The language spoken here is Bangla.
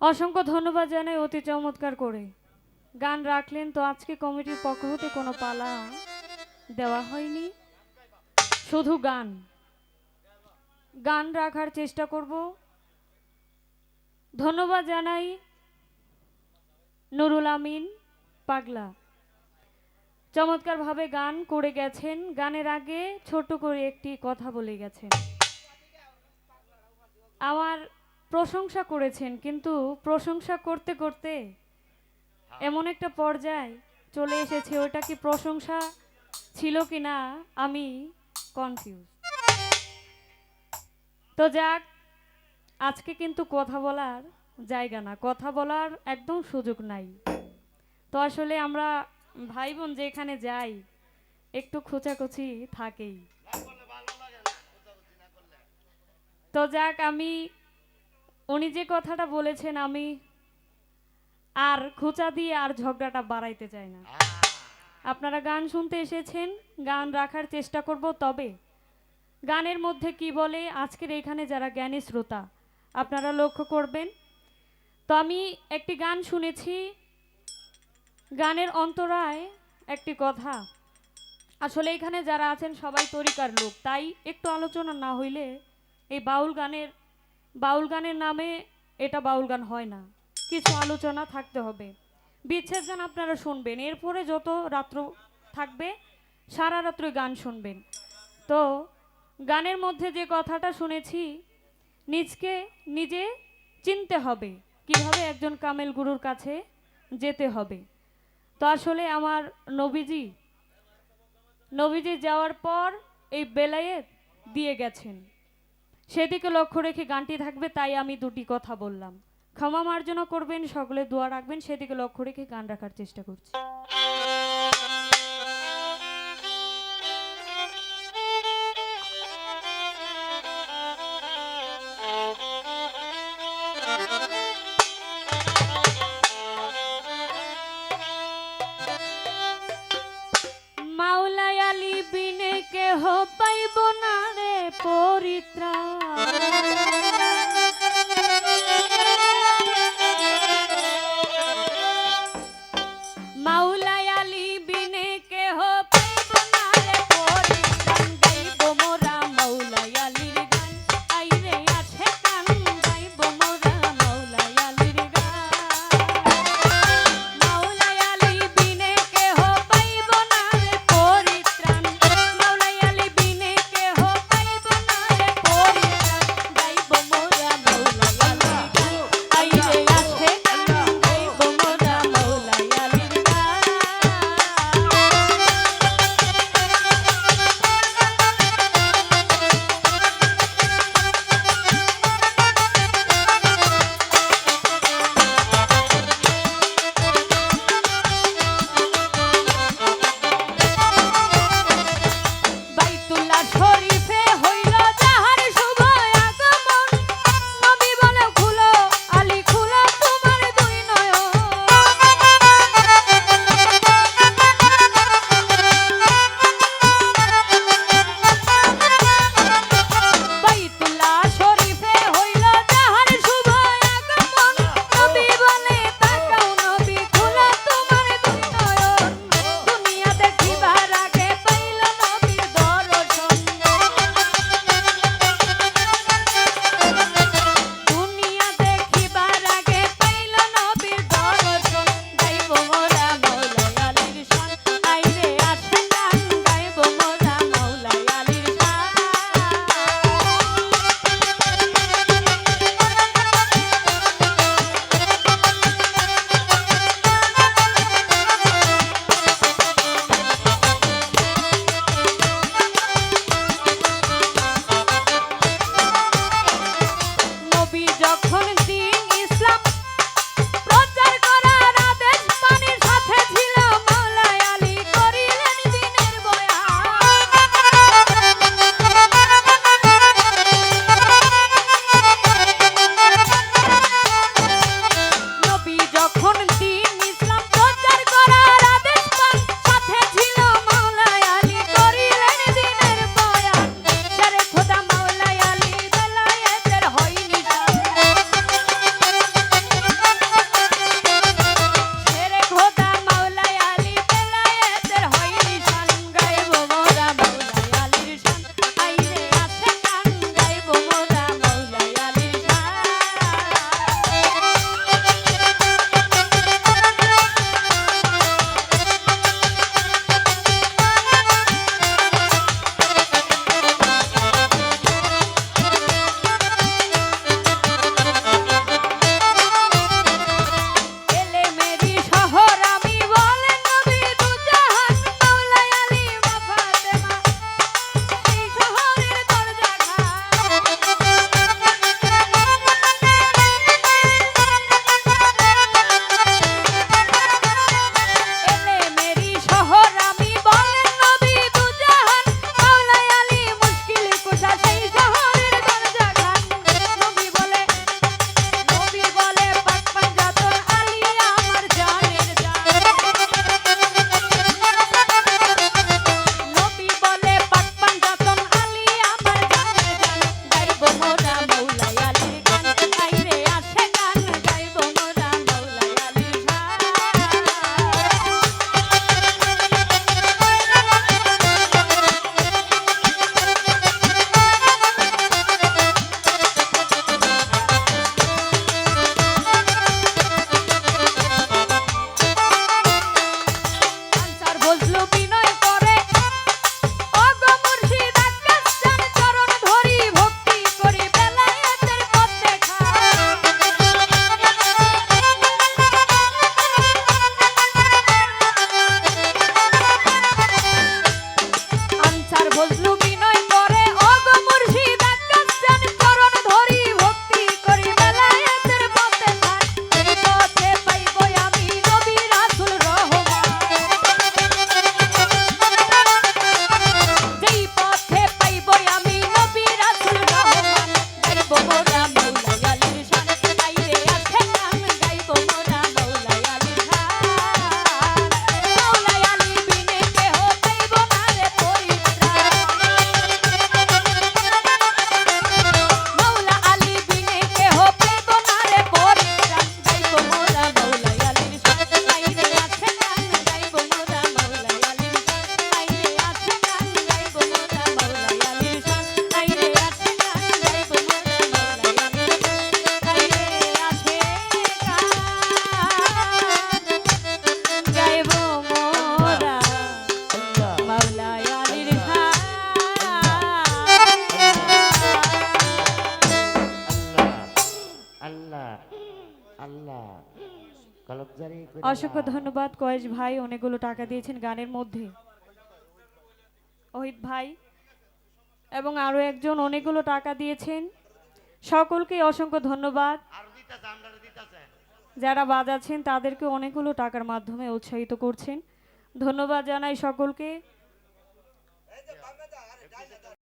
অসংখ্য ধন্যবাদ জানাই অতি চমৎকার করে। গান রাখলেন তো আজকে কমিটির পক্ষ হতে কোনো পালা দেওয়া হয়নি। শুধু গান। গান রাখার চেষ্টা করব। ধন্যবাদ জানাই নুরুল আমিন পাগলা। চমৎকারভাবে গান করে গেছেন। গানের আগে ছোট করে একটি কথা বলে গেছেন। আমার প্রশংসা করেছেন, কিন্তু প্রশংসা করতে করতে এমন একটা পর্যায় চলে এসেছে, ওটা কি প্রশংসা ছিল কি না আমি কনফিউজ তো যাক, আজকে কিন্তু কথা বলার জায়গা না, কথা বলার একদম সুযোগ নাই। তো আসলে আমরা ভাই বোন যেখানে যাই, একটু খোঁচাখুচি থাকেই। তো যাক, আমি উনি যে কথাটা বলেছেন আমি আর খোঁচা দিয়ে আর ঝগড়াটা বাড়াইতে চাই না। আপনারা গান শুনতে এসেছেন গান রাখার চেষ্টা করব তবে গানের মধ্যে কি বলে আজকের এখানে যারা জ্ঞানী শ্রোতা আপনারা লক্ষ্য করবেন। তো আমি একটি গান শুনেছি গানের অন্তরায় একটি কথা। আসলে এখানে যারা আছেন সবাই তরিকার লোক তাই একটু আলোচনা না হইলে এই বাউল গানের বাউল গানের নামে এটা বাউল গান হয় না। কিছু আলোচনা থাকতে হবে। বিচ্ছেদ গান আপনারা শুনবেন। এরপরে যত রাত্র থাকবে, সারা রাত্র গান শুনবেন। তো, গানের মধ্যে যে কথাটা শুনেছি, নিজকে নিজে চিনতে হবে। কীভাবে একজন কামেল গুরুর কাছে যেতে হবে। তো আসলে আমার নবীজি নবীজি যাওয়ার পর এই বেলায়েত দিয়ে গেছেন। সেদিকে লক্ষ্য রেখে গানটি থাকবে, তাই আমি দুটি কথা বললাম। ক্ষমা মার্জনা করবেন, সকলে দোয়া রাখবেন, সেদিকে লক্ষ্য রেখে গান রাখার চেষ্টা করছি। অসংখ্য ধন্যবাদ। কয়েস ভাই অনেকগুলো টাকা দিয়েছেন গানের মধ্যে। অহিত ভাই এবং আরও একজন অনেকগুলো টাকা দিয়েছেন। সকলকে অসংখ্য ধন্যবাদ। যারা বাজাচ্ছেন তাদেরকে অনেকগুলো টাকার মাধ্যমে উৎসাহিত করছেন। ধন্যবাদ জানাই সকলকে।